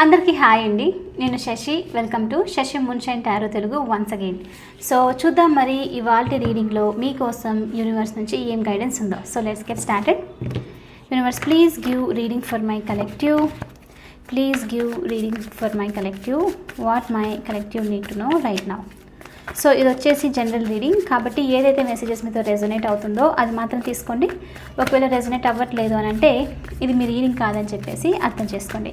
అందరికీ హాయ్ అండి. నేను Shashi. Welcome to Shashi Moonshine Tarot Telugu once again so చూద్దాం మరి ఇవాళ రీడింగ్లో మీకోసం యూనివర్స్ నుంచి ఏం గైడెన్స్ ఉందో. So let's get started universe please give reading for my collective please give reading for my collective what my collective need to know right now so ఇది వచ్చేసి general reading కాబట్టి ఏదైతే మెసేజెస్ మీతో resonate అవుతుందో అది మాత్రం తీసుకోండి. ఒకవేళ రెజొనేట్ అవ్వట్లేదు అని అంటే ఇది మీ రీడింగ్ కాదని చెప్పేసి అర్థం చేసుకోండి.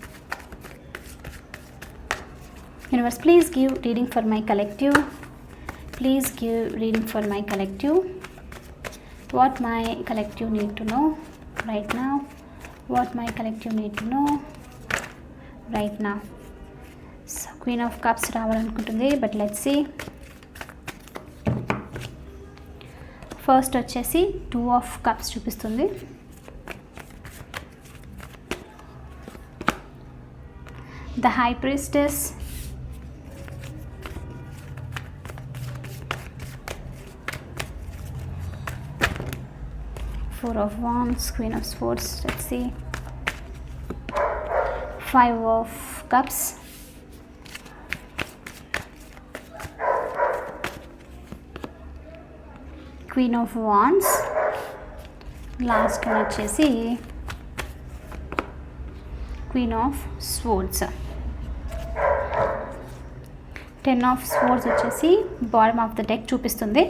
Universe please give reading for my collective please give reading for my collective what my collective need to know right now what my collective need to know right now so queen of cups రావాలనుకుంటుంది but let see first వచ్చేసి two of cups చూపిస్తుంది. The high priestess four of wands queen of swords let see five of cups queen of wands last one వచ్చేసి queen of swords ten of swords వచ్చేసి bottom of the deck చూపిస్తుంది.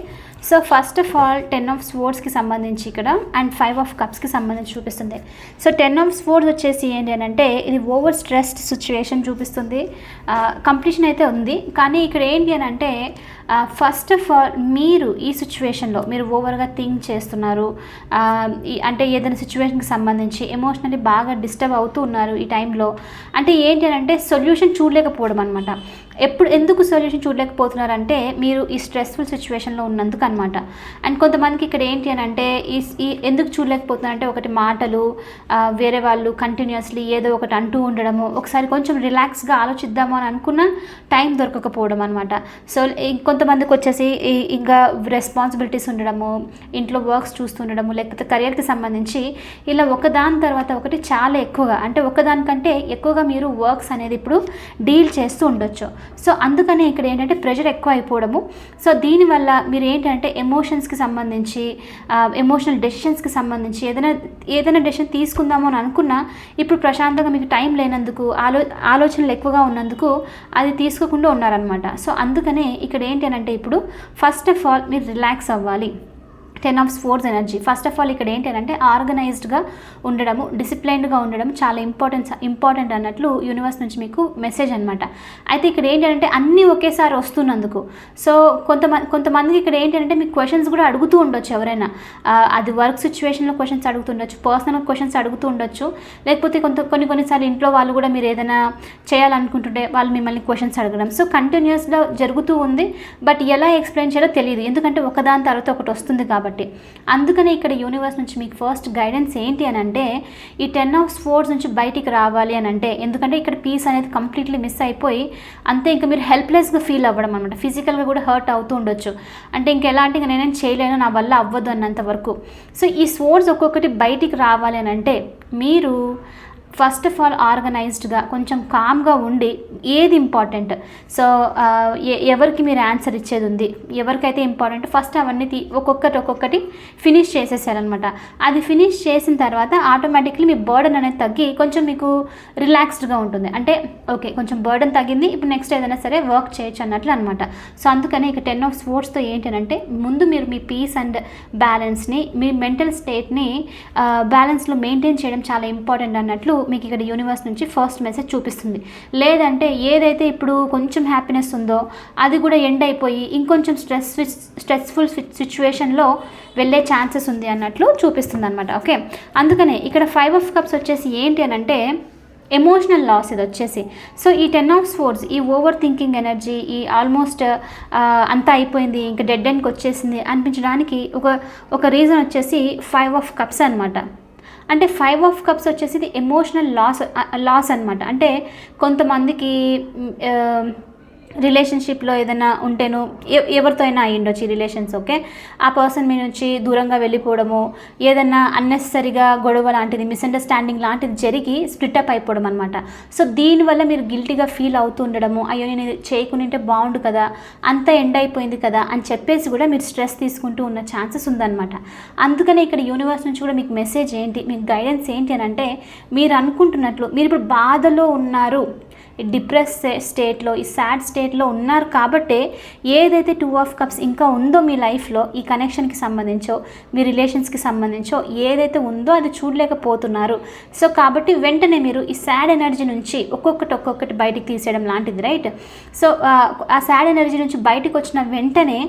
So first of all ten of స్పోర్ట్స్కి సంబంధించి ఇక్కడ and five of కప్స్కి సంబంధించి చూపిస్తుంది. So ten of swords వచ్చేసి ఏంటి అని అంటే ఇది ఓవర్ స్ట్రెస్డ్ సిచ్యువేషన్ చూపిస్తుంది. Uh, కంప్లీషన్ అయితే ఉంది. కానీ ఇక్కడ ఏంటి అని అంటే ఫస్ట్ ఆఫ్ ఆల్ మీరు ఈ సిచ్యువేషన్లో మీరు ఓవర్గా థింక్ చేస్తున్నారు. Uh, ఈ- అంటే ఏదైనా సిచ్యువేషన్కి సంబంధించి ఎమోషనల్లీ బాగా డిస్టర్బ్ అవుతూ ఉన్నారు ఈ టైంలో అంటే ఏంటి అని అంటే సొల్యూషన్ చూడలేకపోవడం అనమాట ఎప్పుడు ఎందుకు సొల్యూషన్ చూడలేకపోతున్నారంటే మీరు ఈ స్ట్రెస్ఫుల్ సిచ్యువేషన్లో ఉన్నందుకు అనమాట అండ్ కొంతమందికి ఇక్కడ ఏంటి అని అంటే ఈ ఈ ఎందుకు చూడలేకపోతున్నారంటే ఒకటి మాటలు వేరే వాళ్ళు కంటిన్యూస్లీ ఏదో ఒకటి అంటూ ఉండడము ఒకసారి కొంచెం రిలాక్స్గా ఆలోచిద్దాము అని అనుకున్న టైం దొరకకపోవడం అనమాట సో కొంతమందికి వచ్చేసి ఇంకా రెస్పాన్సిబిలిటీస్ ఉండడము ఇంట్లో వర్క్స్ చూస్తుండడము లేకపోతే కెరియర్కి సంబంధించి ఇలా ఒకదాని తర్వాత ఒకటి చాలా ఎక్కువగా అంటే ఒకదానికంటే ఎక్కువగా మీరు వర్క్స్ అనేది ఇప్పుడు డీల్ చేస్తూ ఉండొచ్చు. సో అందుకనే ఇక్కడ ఏంటంటే ప్రెషర్ ఎక్కువ అయిపోవడము. సో దీనివల్ల మీరు ఏంటంటే ఎమోషన్స్కి సంబంధించి ఎమోషనల్ డెసిషన్స్కి సంబంధించి ఏదైనా ఏదైనా డెసిషన్ తీసుకుందాము అని అనుకున్నా ఇప్పుడు ప్రశాంతంగా మీకు టైం లేనందుకు ఆలో ఆలోచనలు ఎక్కువగా ఉన్నందుకు అది తీసుకోకుండా ఉన్నారనమాట సో అందుకనే ఇక్కడ ఏంటి అని అంటే ఇప్పుడు ఫస్ట్ ఆఫ్ ఆల్ మీరు రిలాక్స్ అవ్వాలి. Ten of swords energy. First of all ఇక్కడ ఏంటి అంటే ఆర్గనైజ్డ్గా ఉండడము డిసిప్లైన్డ్గా ఉండడం చాలా ఇంపార్టెంట్ ఇంపార్టెంట్ అన్నట్లు యూనివర్స్ నుంచి మీకు మెసేజ్ అనమాట అయితే ఇక్కడ ఏంటంటే అన్నీ ఒకేసారి వస్తున్నందుకు. సో కొంతమంది కొంతమందికి ఇక్కడ ఏంటంటే మీకు క్వశ్చన్స్ కూడా అడుగుతూ ఉండొచ్చు ఎవరైనా. అది వర్క్ సిచ్యువేషన్లో క్వశ్చన్స్ అడుగుతుండొచ్చు పర్సనల్ క్వశ్చన్స్ అడుగుతూ ఉండొచ్చు. లేకపోతే కొంత కొన్ని కొన్నిసార్లు ఇంట్లో వాళ్ళు కూడా మీరు ఏదైనా చేయాలనుకుంటుంటే వాళ్ళు మిమ్మల్ని క్వశ్చన్స్ అడగడం. సో కంటిన్యూస్గా జరుగుతూ ఉంది బట్ ఎలా ఎక్స్ప్లెయిన్ చేయాలో తెలియదు. ఎందుకంటే ఒకదాని తర్వాత ఒకటి వస్తుంది కాబట్టి. అందుకనే ఇక్కడ యూనివర్స్ నుంచి మీకు ఫస్ట్ గైడెన్స్ ఏంటి అని అంటే ఈ టెన్ ఆఫ్ స్పోర్ట్స్ నుంచి బయటికి రావాలి అని అంటే ఎందుకంటే ఇక్కడ పీస్ అనేది కంప్లీట్లీ మిస్ అయిపోయి అంతే ఇంకా మీరు హెల్ప్లెస్గా ఫీల్ అవ్వడం అనమాట ఫిజికల్గా కూడా హర్ట్ అవుతూ ఉండొచ్చు. అంటే ఇంకెలాంటి ఇంకా నేనేం చేయలేను నా వల్ల అవ్వదు అన్నంత వరకు. సో ఈ స్పోర్ట్స్ ఒక్కొక్కటి బయటికి రావాలి అని అంటే మీరు ఫస్ట్ ఆఫ్ ఆల్ ఆర్గనైజ్డ్గా కొంచెం కామ్గా ఉండి ఏది ఇంపార్టెంట్ సో ఎ- ఎవరికి మీరు ఆన్సర్ ఇచ్చేది ఉంది? ఎవరికైతే ఇంపార్టెంట్ ఫస్ట్ అవన్నీ ఒక్కొక్కటి ఒక్కొక్కటి ఫినిష్ చేసేసారనమాట అది ఫినిష్ చేసిన తర్వాత ఆటోమేటిక్లీ మీ బర్డన్ అనేది తగ్గి కొంచెం మీకు రిలాక్స్డ్గా ఉంటుంది. అంటే ఓకే కొంచెం బర్డన్ తగ్గింది ఇప్పుడు నెక్స్ట్ ఏదైనా సరే వర్క్ చేయొచ్చు అన్నట్లు అనమాట సో అందుకని ఇక టెన్ ఆఫ్ స్పోర్ట్స్తో ఏంటంటే ముందు మీరు మీ పీస్ అండ్ బ్యాలెన్స్ని మీ మెంటల్ స్టేట్ని బ్యాలెన్స్లో మెయింటైన్ చేయడం చాలా ఇంపార్టెంట్ అన్నట్లు మీకు ఇక్కడ యూనివర్స్ నుంచి ఫస్ట్ మెసేజ్ చూపిస్తుంది. లేదంటే ఏదైతే ఇప్పుడు కొంచెం హ్యాపీనెస్ ఉందో అది కూడా ఎండ్ అయిపోయి ఇంకొంచెం స్ట్రెస్ స్ట్రెస్ఫుల్ సిచ్యువేషన్లో వెళ్ళే ఛాన్సెస్ ఉంది అన్నట్లు చూపిస్తుంది అనమాట ఓకే అందుకనే ఇక్కడ ఫైవ్ ఆఫ్ కప్స్ వచ్చేసి ఏంటి అని అంటే ఎమోషనల్ లాస్ ఇది వచ్చేసి. సో ఈ టెన్ ఆఫ్ స్పోర్ట్స్ ఈ ఓవర్ థింకింగ్ ఎనర్జీ ఈ ఆల్మోస్ట్ అంతా అయిపోయింది ఇంకా డెడ్ ఎండ్కి వచ్చేసింది అనిపించడానికి ఒక ఒక రీజన్ వచ్చేసి ఫైవ్ ఆఫ్ కప్స్ అనమాట అంటే ఫైవ్ ఆఫ్ కప్స్ వచ్చేసి ఇది ఎమోషనల్ లాస్ లాస్ అనమాట అంటే కొంతమందికి రిలేషన్షిప్లో ఏదైనా ఉంటేను ఎవరితో అయినా అయి ఉండొచ్చు ఈ రిలేషన్స్ ఓకే? ఆ పర్సన్ మీ నుంచి దూరంగా వెళ్ళిపోవడము ఏదైనా అన్నెసరీగా గొడవ లాంటిది మిస్అండర్స్టాండింగ్ లాంటిది జరిగి స్ప్లిట్ అప్ అయిపోవడం అనమాట సో దీనివల్ల మీరు గిల్టీగా ఫీల్ అవుతూ ఉండడము అయ్యో నేను ఇది చేయకుంటే బాగుండు కదా అంత ఎండ్ అయిపోయింది కదా అని చెప్పేసి కూడా మీరు స్ట్రెస్ తీసుకుంటూ ఉన్న ఛాన్సెస్ ఉందన్నమాట. అందుకనే ఇక్కడ యూనివర్స్ నుంచి కూడా మీకు మెసేజ్ ఏంటి మీకు గైడెన్స్ ఏంటి అని అంటే మీరు అనుకుంటున్నట్లు మీరు ఇప్పుడు బాధలో ఉన్నారు డిప్రెస్ స్టేట్లో ఈ సాడ్ స్టేట్లో ఉన్నారు కాబట్టే ఏదైతే టూ ఆఫ్ కప్స్ ఇంకా ఉందో మీ లైఫ్లో ఈ కనెక్షన్కి సంబంధించో మీ రిలేషన్స్కి సంబంధించో ఏదైతే ఉందో అది చూడలేకపోతున్నారు. సో కాబట్టి వెంటనే మీరు ఈ సాడ్ ఎనర్జీ నుంచి ఒక్కొక్కటి ఒక్కొక్కటి బయటికి తీసేయడం లాంటిది రైట్? సో ఆ సాడ్ ఎనర్జీ నుంచి బయటకు వచ్చిన వెంటనే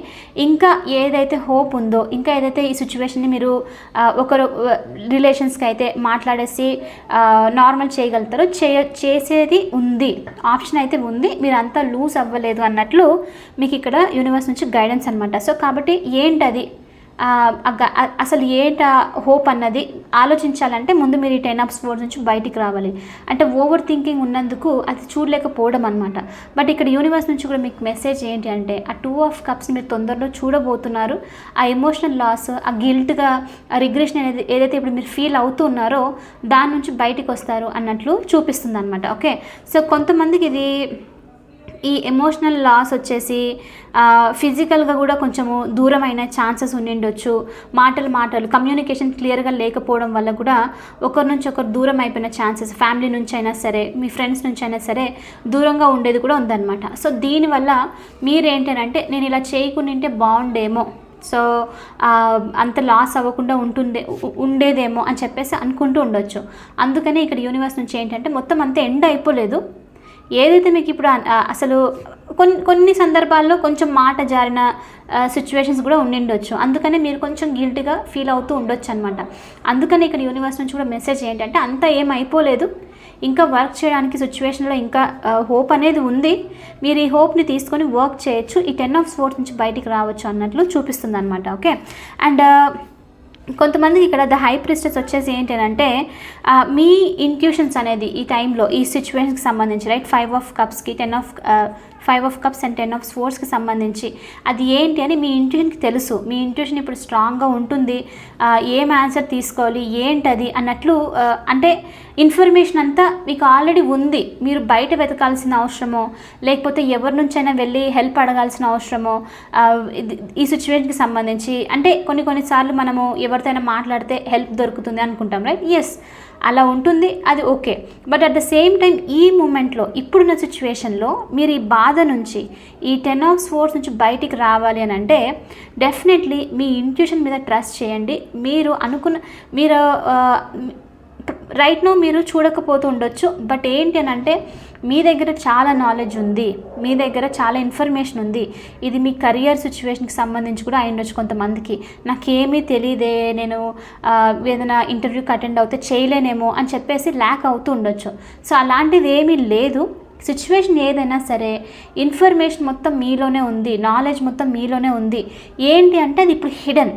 ఇంకా ఏదైతే హోప్ ఉందో ఇంకా ఏదైతే ఈ సిచ్యువేషన్ని మీరు ఒకరు రిలేషన్స్కి అయితే మాట్లాడేసి నార్మల్ చేయగలుగుతారో చే చేసేది ఉంది. ఆప్షన్ అయితే ఉంది. మీరు అంతా లూజ్ అవ్వలేదు అన్నట్లు మీకు ఇక్కడ యూనివర్స్ నుంచి గైడెన్స్ అనమాట సో కాబట్టి ఏంటది? అసలు ఏంట హోప్ అన్నది ఆలోచించాలంటే ముందు మీరు ఈ టెన్ ఆఫ్ స్పోర్ట్స్ నుంచి బయటికి రావాలి. అంటే ఓవర్ థింకింగ్ ఉన్నందుకు అది చూడలేకపోవడం అనమాట బట్ ఇక్కడ యూనివర్స్ నుంచి కూడా మీకు మెసేజ్ ఏంటి అంటే ఆ టూ ఆఫ్ కప్స్ మీరు తొందరలో చూడబోతున్నారు. ఆ ఎమోషనల్ లాస్ ఆ గిల్ట్గా ఆ రిగ్రెషన్ అనేది ఏదైతే ఇప్పుడు మీరు ఫీల్ అవుతున్నారో దాని నుంచి బయటికి వస్తారు అన్నట్లు చూపిస్తుంది అనమాట ఓకే? సో కొంతమందికి ఇది ఈ ఎమోషనల్ లాస్ వచ్చేసి ఫిజికల్గా కూడా కొంచెము దూరమైన ఛాన్సెస్ ఉండిండొచ్చు. మాటలు మాటలు కమ్యూనికేషన్ క్లియర్గా లేకపోవడం వల్ల కూడా ఒకరి నుంచి ఒకరు దూరం అయిపోయిన ఛాన్సెస్ ఫ్యామిలీ నుంచి అయినా సరే మీ ఫ్రెండ్స్ నుంచి అయినా సరే దూరంగా ఉండేది కూడా ఉందన్నమాట. సో దీనివల్ల మీరేంటంటే నేను ఇలా చేయకుండింటే బాగుండేమో. సో అంత లాస్ అవ్వకుండా ఉంటుండే ఉండేదేమో అని చెప్పేసి అనుకుంటూ ఉండొచ్చు. అందుకనే ఇక్కడ యూనివర్స్ నుంచి ఏంటంటే మొత్తం అంత ఎండ్ అయిపోలేదు. ఏదైతే మీకు ఇప్పుడు అసలు కొన్ని కొన్ని సందర్భాల్లో కొంచెం మాట జారిన సిచ్యువేషన్స్ కూడా ఉండిండొచ్చు. అందుకనే మీరు కొంచెం గిల్టీగా ఫీల్ అవుతూ ఉండొచ్చు అనమాట అందుకని ఇక్కడ యూనివర్స్ నుంచి కూడా మెసేజ్ ఏంటంటే అంత ఏం అయిపోలేదు. ఇంకా వర్క్ చేయడానికి సిచ్యువేషన్లో ఇంకా హోప్ అనేది ఉంది. మీరు ఈ హోప్ని తీసుకొని వర్క్ చేయొచ్చు. ఈ టెన్ ఆఫ్ స్పోర్ట్స్ నుంచి బయటికి రావచ్చు అన్నట్లు చూపిస్తుంది అనమాట ఓకే అండ్ కొంతమందికి ఇక్కడ ద హై ప్రిస్టెస్ వచ్చేసి ఏంటి అంటే మీ ఇంట్యూషన్స్ అనేది ఈ టైంలో ఈ సిచ్యువేషన్కి సంబంధించి right five of కప్స్కి ten of five of cups and ten of స్పోర్ట్స్కి సంబంధించి. అది ఏంటి అని మీ ఇంట్యూషన్కి తెలుసు. మీ ఇంట్యూషన్ ఇప్పుడు స్ట్రాంగ్గా ఉంటుంది. ఏం ఆన్సర్ తీసుకోవాలి? ఏంటది? అన్నట్లు అంటే ఇన్ఫర్మేషన్ అంతా మీకు ఆల్రెడీ ఉంది. మీరు బయట వెతకాల్సిన అవసరమో లేకపోతే ఎవరి నుంచైనా వెళ్ళి హెల్ప్ అడగాల్సిన అవసరమో ఈ సిచ్యువేషన్కి సంబంధించి. అంటే కొన్ని కొన్నిసార్లు మనము ఎవరితోనైనా మాట్లాడితే హెల్ప్ దొరుకుతుంది అనుకుంటాం రైట్? ఎస్ అలా ఉంటుంది అది okay. But at the same time ఈ మూమెంట్లో ఇప్పుడున్న సిచ్యువేషన్లో మీరు ఈ బాధ నుంచి ఈ టెన్ ఆఫ్ స్పోర్ట్స్ నుంచి బయటికి రావాలి అని అంటే డెఫినెట్లీ మీ ఇంట్యూషన్ మీద ట్రస్ట్ చేయండి. మీరు అనుకున్న మీరు రైట్ నో మీరు చూడకపోతూ ఉండొచ్చు బట్ ఏంటి అని అంటే మీ దగ్గర చాలా నాలెడ్జ్ ఉంది మీ దగ్గర చాలా ఇన్ఫర్మేషన్ ఉంది. ఇది మీ కెరియర్ సిచ్యువేషన్కి సంబంధించి కూడా అయ్యుండొచ్చు ఉండొచ్చు కొంతమందికి. నాకేమీ తెలియదే నేను ఏదైనా ఇంటర్వ్యూకి అటెండ్ అవుతే చేయలేనేమో అని చెప్పేసి ల్యాక్ అవుతూ ఉండొచ్చు. సో అలాంటిది ఏమీ లేదు. సిచ్యువేషన్ ఏదైనా సరే ఇన్ఫర్మేషన్ మొత్తం మీలోనే ఉంది నాలెడ్జ్ మొత్తం మీలోనే ఉంది. ఏంటి అంటే అది ఇప్పుడు హిడెన్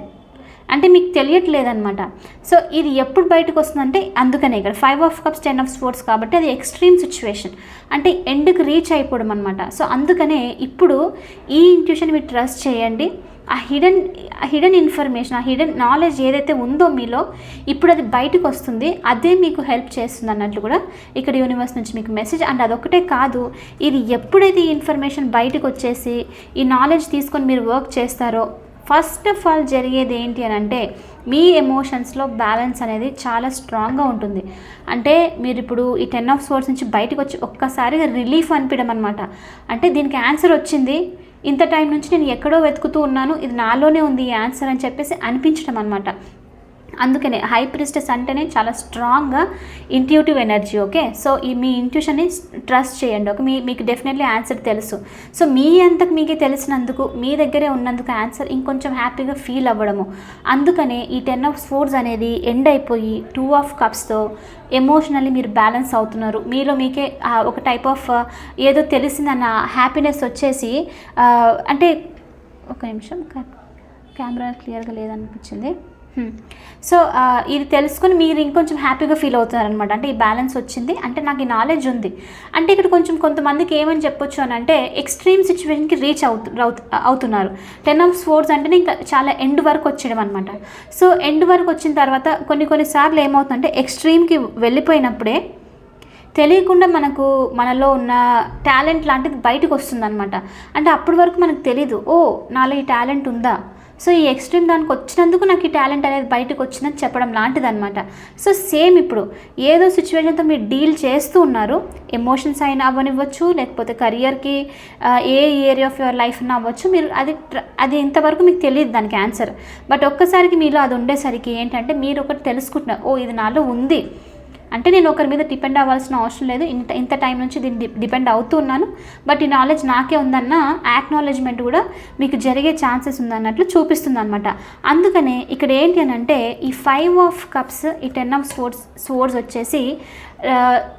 అంటే మీకు తెలియట్లేదనమాట సో ఇది ఎప్పుడు బయటకు వస్తుందంటే అందుకనే ఇక్కడ five of cups ten of swords కాబట్టి అది ఎక్స్ట్రీమ్ సిచ్యువేషన్ అంటే ఎండ్కి రీచ్ అయిపోవడం అనమాట సో అందుకనే ఇప్పుడు ఈ ఇంట్యూషన్ మీరు ట్రస్ట్ చేయండి. ఆ హిడెన్ ఆ హిడెన్ ఇన్ఫర్మేషన్ ఆ హిడెన్ నాలెడ్జ్ ఏదైతే ఉందో మీలో ఇప్పుడు అది బయటకు వస్తుంది అదే మీకు హెల్ప్ చేస్తుంది అన్నట్లు కూడా ఇక్కడ యూనివర్స్ నుంచి మీకు మెసేజ్ అండ్ అదొకటే కాదు ఇది ఎప్పుడైతే ఈ ఇన్ఫర్మేషన్ బయటకు వచ్చేసి ఈ నాలెడ్జ్ తీసుకొని మీరు వర్క్ చేస్తారో ఫస్ట్ ఆఫ్ ఆల్ జరిగేది ఏంటి అని అంటే మీ ఎమోషన్స్లో బ్యాలెన్స్ అనేది చాలా స్ట్రాంగ్గా ఉంటుంది. అంటే మీరు ఇప్పుడు ఈ టెన్ ఆఫ్ స్పోర్ట్స్ నుంచి బయటకు వచ్చి ఒక్కసారిగా రిలీఫ్ అనిపించడం అనమాట అంటే దీనికి ఆన్సర్ వచ్చింది. ఇంత టైం నుంచి నేను ఎక్కడో వెతుకుతూ ఉన్నాను. ఇది నాలోనే ఉంది ఈ ఆన్సర్ అని చెప్పేసి అనిపించడం అనమాట అందుకనే హై ప్రిస్టెస్ అంటేనే చాలా స్ట్రాంగ్గా ఇంట్యూటివ్ ఎనర్జీ ఓకే? సో ఈ మీ ఇంట్యూషన్ని ట్రస్ట్ చేయండి ఓకే? మీ మీకు డెఫినెట్లీ ఆన్సర్ తెలుసు. సో మీ అంతకు మీకే తెలిసినందుకు మీ దగ్గరే ఉన్నందుకు ఆన్సర్ ఇంకొంచెం హ్యాపీగా ఫీల్ అవ్వడము. అందుకనే ఈ టెన్ ఆఫ్ స్పోర్ట్స్ అనేది ఎండ్ అయిపోయి టూ ఆఫ్ కప్స్తో ఎమోషనల్లీ మీరు బ్యాలెన్స్ అవుతున్నారు. మీలో మీకే ఒక టైప్ ఆఫ్ ఏదో తెలిసిందన్న హ్యాపీనెస్ వచ్చేసి అంటే ఒక నిమిషం కెమెరా క్లియర్గా లేదనిపించింది. Hmm. సో uh, ఇది తెలుసుకుని మీరు ఇంకొంచెం హ్యాపీగా ఫీల్ అవుతున్నారనమాట అంటే ఈ బ్యాలెన్స్ వచ్చింది. అంటే నాకు ఈ నాలెడ్జ్ ఉంది. అంటే ఇక్కడ కొంచెం కొంతమందికి ఏమని చెప్పొచ్చు అని అంటే ఎక్స్ట్రీమ్ సిచ్యువేషన్కి రీచ్ అవుతు అవుతు- అవుతున్నారు. టెన్ ఆఫ్ స్పోర్ట్స్ అంటేనే ఇంకా చాలా ఎండ్ వరకు వచ్చేయడం అనమాట సో ఎండ్ వరకు వచ్చిన తర్వాత కొన్ని కొన్నిసార్లు ఏమవుతుందంటే ఎక్స్ట్రీమ్కి వెళ్ళిపోయినప్పుడే తెలియకుండా మనకు మనలో ఉన్న టాలెంట్ లాంటిది బయటకు వస్తుందన్నమాట. అంటే అప్పటి వరకు మనకు తెలీదు. ఓ నాలో ఈ టాలెంట్ ఉందా? సో ఈ ఎక్స్ట్రీమ్ దానికి వచ్చినందుకు నాకు ఈ టాలెంట్ అనేది బయటకు వచ్చిందని చెప్పడం లాంటిది అనమాట సో సేమ్ ఇప్పుడు ఏదో సిచ్యువేషన్తో మీరు డీల్ చేస్తూ ఉన్నారు ఎమోషన్స్ అయినా అవ్వనివ్వచ్చు లేకపోతే కెరియర్కి ఏ ఏరియా ఆఫ్ యువర్ లైఫ్ అయినా అవ్వచ్చు మీరు అది అది ఇంతవరకు మీకు తెలియదు దానికి ఆన్సర్. బట్ ఒక్కసారికి మీలో అది ఉండేసరికి ఏంటంటే మీరు ఒకటి తెలుసుకుంటున్నారు ఓ ఇది నాలో ఉంది అంటే నేను ఒకరి మీద డిపెండ్ అవ్వాల్సిన అవసరం లేదు. ఇంత ఇంత టైం నుంచి దీన్ని డిపెండ్ అవుతూ ఉన్నాను. బట్ ఈ నాలెడ్జ్ నాకే ఉందన్న యాక్నాలెడ్జ్మెంట్ కూడా మీకు జరిగే ఛాన్సెస్ ఉందన్నట్లు చూపిస్తుంది అనమాట అందుకనే ఇక్కడ ఏంటి అని అంటే ఈ ఫైవ్ ఆఫ్ కప్స్ ఈ టెన్ ఆఫ్ స్పోర్ట్స్ స్పోర్ట్స్ వచ్చేసి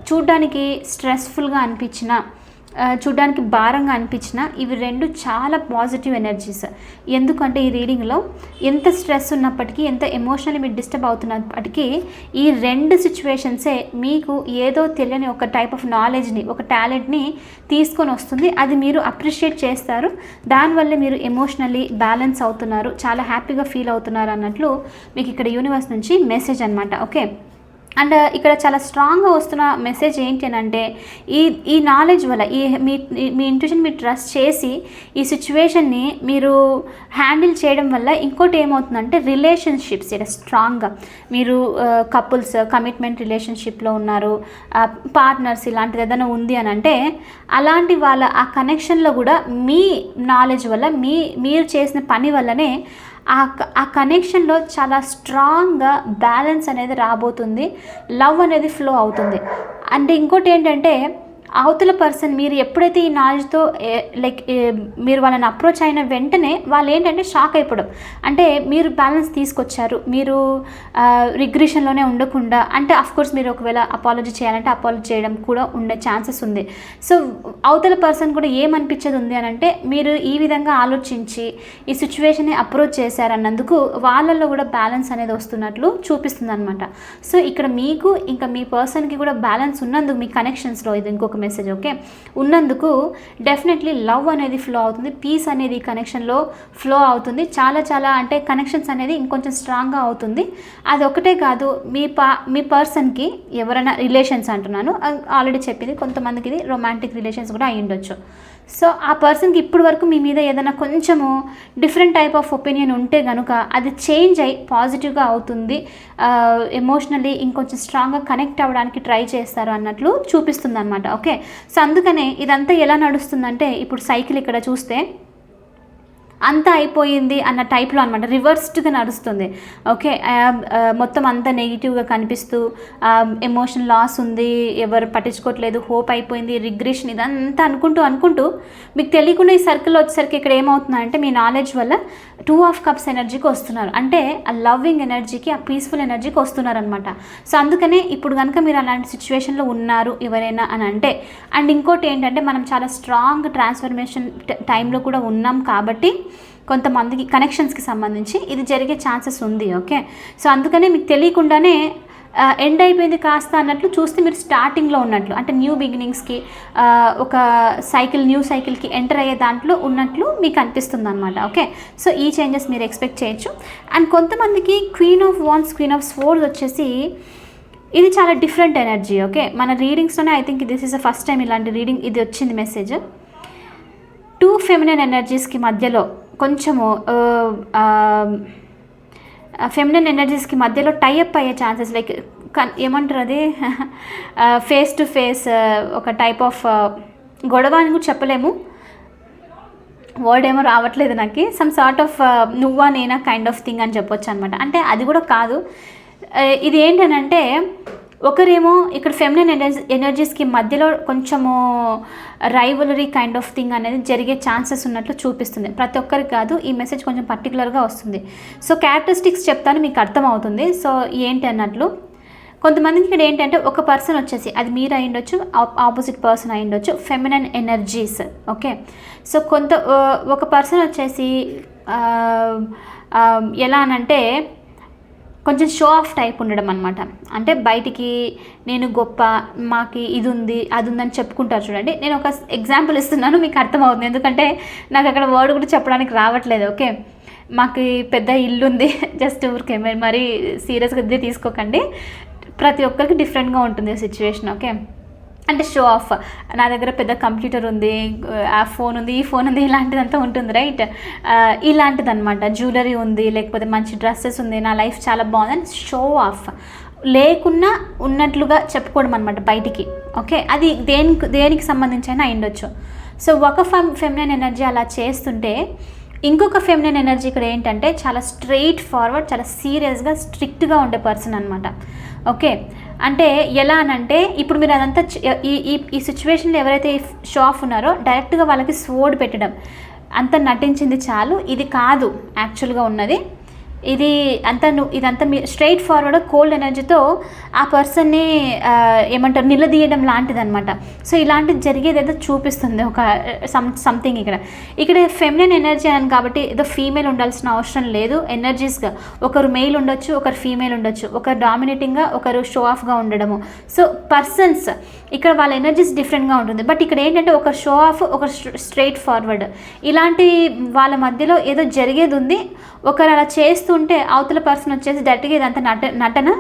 చూడ్డానికి స్ట్రెస్ఫుల్గా అనిపించిన చూడ్డానికి భారంగా అనిపించిన ఇవి రెండు చాలా పాజిటివ్ ఎనర్జీస్ ఎందుకంటే ఈ రీడింగ్లో ఎంత స్ట్రెస్ ఉన్నప్పటికీ ఎంత ఎమోషనల్లీ మీరు డిస్టర్బ్ అవుతున్నప్పటికీ ఈ రెండు సిచ్యువేషన్సే మీకు ఏదో తెలియని ఒక టైప్ ఆఫ్ నాలెడ్జ్ని ఒక టాలెంట్ని తీసుకొని వస్తుంది. అది మీరు అప్రిషియేట్ చేస్తారు. దానివల్ల మీరు ఎమోషనల్లీ బ్యాలెన్స్ అవుతున్నారు. చాలా హ్యాపీగా ఫీల్ అవుతున్నారు అన్నట్లు మీకు ఇక్కడ యూనివర్స్ నుంచి మెసేజ్ అనమాట ఓకే అండ్ ఇక్కడ చాలా స్ట్రాంగ్గా వస్తున్న మెసేజ్ ఏంటి అని అంటే ఈ ఈ నాలెడ్జ్ వల్ల ఈ మీ మీ ఇంట్యూషన్ మీరు ట్రస్ట్ చేసి ఈ సిచ్యువేషన్ని మీరు హ్యాండిల్ చేయడం వల్ల ఇంకోటి ఏమవుతుందంటే రిలేషన్షిప్స్ ఇక్కడ స్ట్రాంగ్గా మీరు కపుల్స్ కమిట్మెంట్ రిలేషన్షిప్లో ఉన్నారు పార్ట్నర్స్ ఇలాంటిది ఏదైనా ఉంది అని అంటే అలాంటి వాళ్ళ ఆ కనెక్షన్లో కూడా మీ నాలెడ్జ్ వల్ల మీ మీరు చేసిన పని వల్లనే ఆ క- ఆ కనెక్షన్లో చాలా స్ట్రాంగ్గా బ్యాలెన్స్ అనేది రాబోతుంది. లవ్ అనేది ఫ్లో అవుతుంది. అంటే ఇంకోటి ఏంటంటే అవతల పర్సన్ మీరు ఎప్పుడైతే ఈ నాలెడ్జ్తో లైక్ మీరు వాళ్ళని అప్రోచ్ అయిన వెంటనే వాళ్ళు ఏంటంటే షాక్ అయిపోవడం. అంటే మీరు బ్యాలెన్స్ తీసుకొచ్చారు. మీరు రిగ్రెషన్లోనే ఉండకుండా అంటే కోర్స్ మీరు ఒకవేళ అపాలజీ చేయాలంటే అపాలజీ చేయడం కూడా ఉండే ఛాన్సెస్ ఉంది. సో అవతల పర్సన్ కూడా ఏమనిపించేది ఉంది అని అంటే మీరు ఈ విధంగా ఆలోచించి ఈ సిచ్యువేషన్ని అప్రోచ్ చేశారన్నందుకు వాళ్ళల్లో కూడా బ్యాలెన్స్ అనేది వస్తున్నట్లు చూపిస్తుంది అనమాట సో ఇక్కడ మీకు ఇంకా మీ పర్సన్కి కూడా బ్యాలెన్స్ ఉన్నందుకు మీ కనెక్షన్స్లో ఇది ఇంకొక మెసేజ్ ఓకే ఉన్నందుకు డెఫినెట్లీ లవ్ అనేది ఫ్లో అవుతుంది పీస్ అనేది కనెక్షన్లో ఫ్లో అవుతుంది. చాలా చాలా అంటే కనెక్షన్స్ అనేది ఇంకొంచెం స్ట్రాంగ్గా అవుతుంది. అది ఒకటే కాదు మీ పా మీ పర్సన్కి ఎవరైనా రిలేషన్స్ అంటున్నాను ఆల్రెడీ చెప్పింది కొంతమందికి ఇది రొమాంటిక్ రిలేషన్స్ కూడా అయ్యుండొచ్చు. ఉండొచ్చు సో ఆ పర్సన్కి ఇప్పటి వరకు మీ మీద ఏదైనా కొంచెము డిఫరెంట్ టైప్ ఆఫ్ ఒపీనియన్ ఉంటే కనుక అది చేంజ్ అయ్యి పాజిటివ్గా అవుతుంది. ఎమోషనల్లీ ఇంకొంచెం స్ట్రాంగ్గా కనెక్ట్ అవ్వడానికి ట్రై చేస్తారు అన్నట్లు చూపిస్తుంది అనమాట ఓకే సో అందుకనే ఇదంతా ఎలా నడుస్తుందంటే ఇప్పుడు సైకిల్ ఇక్కడ చూస్తే అంతా అయిపోయింది అన్న టైప్లో అనమాట రివర్స్డ్గా నడుస్తుంది. ఓకే? మొత్తం అంతా నెగిటివ్గా కనిపిస్తూ ఎమోషన్ లాస్ ఉంది ఎవరు పట్టించుకోవట్లేదు హోప్ అయిపోయింది రిగ్రెషన్ ఇదంతా అనుకుంటూ అనుకుంటూ మీకు తెలియకుండా ఈ సర్కిల్లో వచ్చేసరికి ఇక్కడ ఏమవుతుందంటే మీ నాలెడ్జ్ వల్ల టూ ఆఫ్ కప్స్ ఎనర్జీకి వస్తున్నారు. అంటే ఆ లవ్వింగ్ ఎనర్జీకి ఆ పీస్ఫుల్ ఎనర్జీకి వస్తున్నారు అనమాట సో అందుకనే ఇప్పుడు కనుక మీరు అలాంటి సిచ్యువేషన్లో ఉన్నారు ఎవరైనా అని అంటే అండ్ ఇంకోటి ఏంటంటే మనం చాలా స్ట్రాంగ్ ట్రాన్స్ఫర్మేషన్ టైంలో కూడా ఉన్నాం కాబట్టి కొంతమందికి కనెక్షన్స్కి సంబంధించి ఇది జరిగే ఛాన్సెస్ ఉంది ఓకే? సో అందుకనే మీకు తెలియకుండానే ఎండ్ అయిపోయింది కాస్త అన్నట్లు చూస్తే మీరు స్టార్టింగ్లో ఉన్నట్లు అంటే న్యూ బిగినింగ్స్కి ఒక సైకిల్ న్యూ సైకిల్కి ఎంటర్ అయ్యే దాంట్లో ఉన్నట్లు మీకు అనిపిస్తుంది అనమాట ఓకే? సో ఈ చేంజెస్ మీరు ఎక్స్పెక్ట్ చేయొచ్చు. అండ్ కొంతమందికి queen of wands queen of swords వచ్చేసి ఇది చాలా డిఫరెంట్ ఎనర్జీ ఓకే? మన రీడింగ్స్లోనే I think this is the first time ఇలాంటి రీడింగ్ ఇది వచ్చింది మెసేజ్. టూ ఫెమినన్ ఎనర్జీస్కి మధ్యలో కొంచెము ఫెమినన్ ఎనర్జీస్కి మధ్యలో టైఅప్ అయ్యే ఛాన్సెస్ లైక్ ఏమంటారు అది? ఫేస్ టు ఫేస్ ఒక టైప్ ఆఫ్ గొడవ అని కూడా చెప్పలేము. వర్డ్ ఏమో రావట్లేదు నాకు. సమ్ సార్ట్ ఆఫ్ నువ్వా నేనా కైండ్ ఆఫ్ థింగ్ అని చెప్పొచ్చు అనమాట అంటే అది కూడా కాదు. ఇది ఏంటనంటే ఒకరేమో ఇక్కడ ఫెమినైన్ ఎనర్జీ ఎనర్జీస్కి మధ్యలో కొంచెము రైవలరీ కైండ్ ఆఫ్ థింగ్ అనేది జరిగే ఛాన్సెస్ ఉన్నట్లు చూపిస్తుంది. ప్రతి ఒక్కరికి కాదు ఈ మెసేజ్ కొంచెం పర్టికులర్గా వస్తుంది. సో క్యారెక్టరిస్టిక్స్ చెప్తాను మీకు అర్థమవుతుంది. సో ఏంటి అన్నట్లు కొంతమందికి ఇక్కడ ఏంటంటే ఒక పర్సన్ వచ్చేసి అది మీరు అయి ఉండొచ్చు ఆపోజిట్ పర్సన్ అయి ఉండొచ్చు ఫెమినైన్ ఎనర్జీస్ ఓకే సో కొంత ఒక పర్సన్ వచ్చేసి ఎలా అనంటే కొంచెం షో ఆఫ్ టైప్ ఉండడం అనమాట అంటే బయటికి నేను గొప్ప మాకి ఇది ఉంది అది ఉందని చెప్పుకుంటారు చూడండి. నేను ఒక ఎగ్జాంపుల్ ఇస్తున్నాను మీకు అర్థమవుతుంది. ఎందుకంటే నాకు అక్కడ వర్డ్ కూడా చెప్పడానికి రావట్లేదు ఓకే మాకు పెద్ద ఇల్లు ఉంది జస్ట్ ఊరికే. మరి మరీ సీరియస్గా ఇదే తీసుకోకండి. ప్రతి ఒక్కరికి డిఫరెంట్గా ఉంటుంది సిచ్యువేషన్ ఓకే అంటే షో ఆఫ్ నా దగ్గర పెద్ద కంప్యూటర్ ఉంది ఆ ఫోన్ ఉంది ఈ ఫోన్ ఉంది ఇలాంటిదంతా ఉంటుంది రైట్ ఇలాంటిదనమాట జ్యువెలరీ ఉంది లేకపోతే మంచి డ్రెస్సెస్ ఉంది నా లైఫ్ చాలా బాగుందని షో ఆఫ్ లేకున్నా ఉన్నట్లుగా చెప్పుకోవడం అనమాట బయటికి ఓకే అది దేనికి దేనికి సంబంధించి అయినా అయిండొచ్చు సో ఒక ఫెమ్ ఫెమినైన్ ఎనర్జీ అలా చేస్తుంటే ఇంకొక ఫెమినైన్ ఎనర్జీ ఇక్కడ ఏంటంటే చాలా స్ట్రెయిట్ ఫార్వర్డ్ చాలా సీరియస్గా స్ట్రిక్ట్గా ఉండే పర్సన్ అనమాట ఓకే అంటే ఎలా అనంటే ఇప్పుడు మీరు అదంతా ఈ ఈ ఈ సిచ్యువేషన్లో ఎవరైతే షాఫ్ ఉన్నారో డైరెక్ట్గా వాళ్ళకి స్వోర్డ్ పెట్టడం. అంత నటించింది చాలు ఇది కాదు యాక్చువల్గా ఉన్నది. ఇది అంతా నువ్వు ఇదంతా మీ స్ట్రైట్ ఫార్వర్డ్ కోల్డ్ ఎనర్జీతో ఆ పర్సన్ని ఏమంటారు నిలదీయడం లాంటిది అనమాట సో ఇలాంటిది జరిగేది ఏదో చూపిస్తుంది. ఒక సమ్ సంథింగ్ ఇక్కడ. ఇక్కడ ఫెమినిన్ ఎనర్జీ అని కాబట్టి ఏదో ఫీమేల్ ఉండాల్సిన అవసరం లేదు. ఎనర్జీస్గా ఒకరు మెయిల్ ఉండొచ్చు ఒకరు ఫీమేల్ ఉండొచ్చు. ఒకరు డామినేటింగ్గా ఒకరు షో ఆఫ్గా ఉండడము. సో పర్సన్స్ ఇక్కడ వాళ్ళ ఎనర్జీస్ డిఫరెంట్గా ఉంటుంది. బట్ ఇక్కడ ఏంటంటే ఒక షో ఆఫ్ ఒక స్ట్రైట్ ఫార్వర్డ్ ఇలాంటి వాళ్ళ మధ్యలో ఏదో జరిగేది ఉంది ఒకరు అలా చేస్తుంటే అవతల పర్సన్ వచ్చేసి డైరెక్ట్గా ఇదంతా నట నటన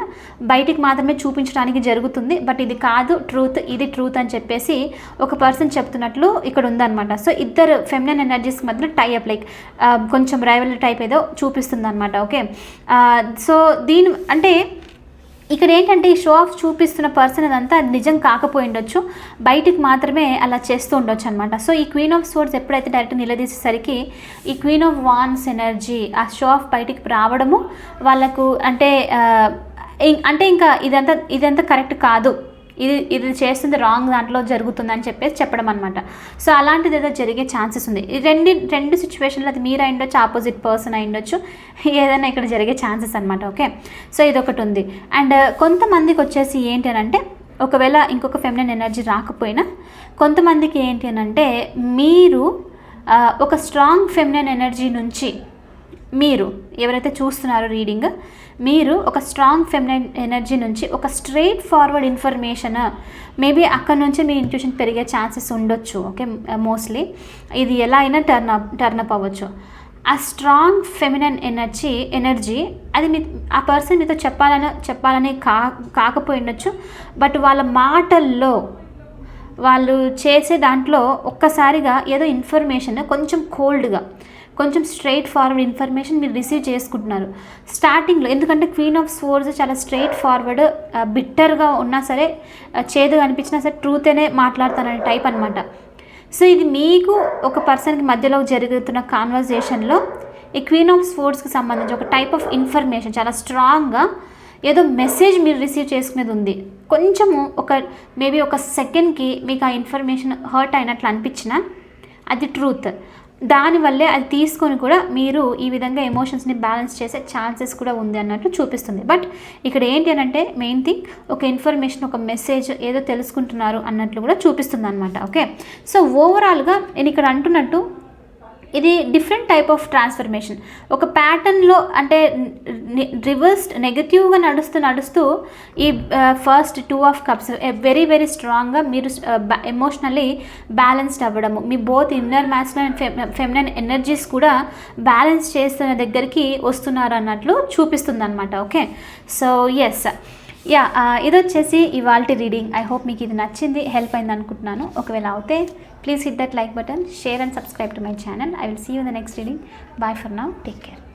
బయటికి మాత్రమే చూపించడానికి జరుగుతుంది. బట్ ఇది కాదు ట్రూత్ ఇది ట్రూత్ అని చెప్పేసి ఒక పర్సన్ చెప్తున్నట్లు ఇక్కడ ఉందన్నమాట. సో ఇద్దరు ఫెమినైన్ ఎనర్జీస్ మధ్యలో టైఅప్ లైక్ కొంచెం రైవల్ టైప్ ఏదో చూపిస్తుంది అనమాట ఓకే సో దీని అంటే ఇక్కడ ఏంటంటే ఈ షో ఆఫ్ చూపిస్తున్న పర్సన్ అదంతా అది నిజం కాకపోయి ఉండొచ్చు. బయటికి మాత్రమే అలా చేస్తూ ఉండొచ్చు అనమాట సో ఈ క్వీన్ ఆఫ్ స్వర్డ్స్ ఎప్పుడైతే డైరెక్ట్ నిలదీసేసరికి ఈ క్వీన్ ఆఫ్ వాన్స్ ఎనర్జీ ఆ షో ఆఫ్ బయటికి రావడము వాళ్ళకు అంటే అంటే ఇంకా ఇదంతా ఇదంతా కరెక్ట్ కాదు. ఇది ఇది చేస్తుంది రాంగ్ దాంట్లో జరుగుతుందని చెప్పేసి చెప్పడం అనమాట సో అలాంటిది ఏదో జరిగే ఛాన్సెస్ ఉంది. రెండు రెండు సిచ్యువేషన్లో అది మీరు అయిండొచ్చు ఆపోజిట్ పర్సన్ అయిండొచ్చు ఏదైనా ఇక్కడ జరిగే ఛాన్సెస్ అనమాట ఓకే సో ఇది ఒకటి ఉంది అండ్ uh, కొంతమందికి వచ్చేసి ఏంటి అని అంటే ఒకవేళ ఇంకొక ఫెమినైన్ ఎనర్జీ రాకపోయినా కొంతమందికి ఏంటి అని అంటే మీరు uh, ఒక స్ట్రాంగ్ ఫెమినైన్ ఎనర్జీ నుంచి మీరు ఎవరైతే చూస్తున్నారో రీడింగ్ మీరు ఒక స్ట్రాంగ్ ఫెమినైన్ ఎనర్జీ నుంచి ఒక స్ట్రైట్ ఫార్వర్డ్ ఇన్ఫర్మేషన్ మేబీ అక్కడ నుంచి మీ ఇంట్యూషన్ పెరిగే ఛాన్సెస్ ఉండొచ్చు ఓకే మోస్ట్లీ ఇది ఎలా అయినా టర్న్ అప్ టర్న్ అప్ అవ్వచ్చు. ఆ స్ట్రాంగ్ ఫెమినైన్ ఎనర్జీ ఎనర్జీ అది మీ ఆ పర్సన్ మీతో చెప్పాలని చెప్పాలని కా కాకపోయి ఉండొచ్చు. బట్ వాళ్ళ మాటల్లో వాళ్ళు చేసే దాంట్లో ఒక్కసారిగా ఏదో ఇన్ఫర్మేషన్ కొంచెం కోల్డ్గా కొంచెం స్ట్రైట్ ఫార్వర్డ్ ఇన్ఫర్మేషన్ మీరు రిసీవ్ చేసుకుంటున్నారు. స్టార్టింగ్లో ఎందుకంటే క్వీన్ ఆఫ్ స్వోర్స్ చాలా స్ట్రైట్ ఫార్వర్డ్ బిట్టర్గా ఉన్నా సరే చేదుగా అనిపించినా సరే ట్రూత్ అనే మాట్లాడతాననే టైప్ అనమాట సో ఇది మీకు ఒక పర్సన్కి మధ్యలో జరుగుతున్న కాన్వర్జేషన్లో ఈ క్వీన్ ఆఫ్ స్పోర్ట్స్కి సంబంధించి ఒక టైప్ ఆఫ్ ఇన్ఫర్మేషన్ చాలా స్ట్రాంగ్గా ఏదో మెసేజ్ మీరు రిసీవ్ చేసుకునేది ఉంది. కొంచెము ఒక మేబీ ఒక సెకండ్కి మీకు ఆ ఇన్ఫర్మేషన్ హర్ట్ అయినట్లు అనిపించిన అది ట్రూత్ దానివల్లే అది తీసుకొని కూడా మీరు ఈ విధంగా ఎమోషన్స్ని బ్యాలెన్స్ చేసే ఛాన్సెస్ కూడా ఉంది అన్నట్లు చూపిస్తుంది. బట్ ఇక్కడ ఏంటి అని అంటే మెయిన్ థింగ్ ఒక ఇన్ఫర్మేషన్ ఒక మెసేజ్ ఏదో తెలుసుకుంటున్నారు అన్నట్లు కూడా చూపిస్తుంది అనమాట ఓకే సో ఓవరాల్గా నేను ఇక్కడ అంటున్నట్టు ఇది డిఫరెంట్ టైప్ ఆఫ్ ట్రాన్స్ఫర్మేషన్ ఒక ప్యాటర్న్లో అంటే రివర్స్డ్ నెగటివ్గా నడుస్తూ నడుస్తూ ఈ first two of cups very very స్ట్రాంగ్గా మీరు ఎమోషనల్లీ బ్యాలెన్స్డ్ అవ్వడము. మీ బోత్ ఇన్నర్ మ్యాచ్లో అండ్ ఫెమినైన్ ఎనర్జీస్ కూడా బ్యాలెన్స్ చేస్తున్న దగ్గరికి వస్తున్నారు అన్నట్లు చూపిస్తుంది అనమాట ఓకే సో ఎస్ యా ఇది వచ్చేసి ఇవాళ రీడింగ్. ఐ హోప్ మీకు ఇది నచ్చింది హెల్ప్ అయింది అనుకుంటున్నాను. ఒకవేళ అవుతే please hit that like button share and subscribe to my channel I will see you the next reading bye for now take care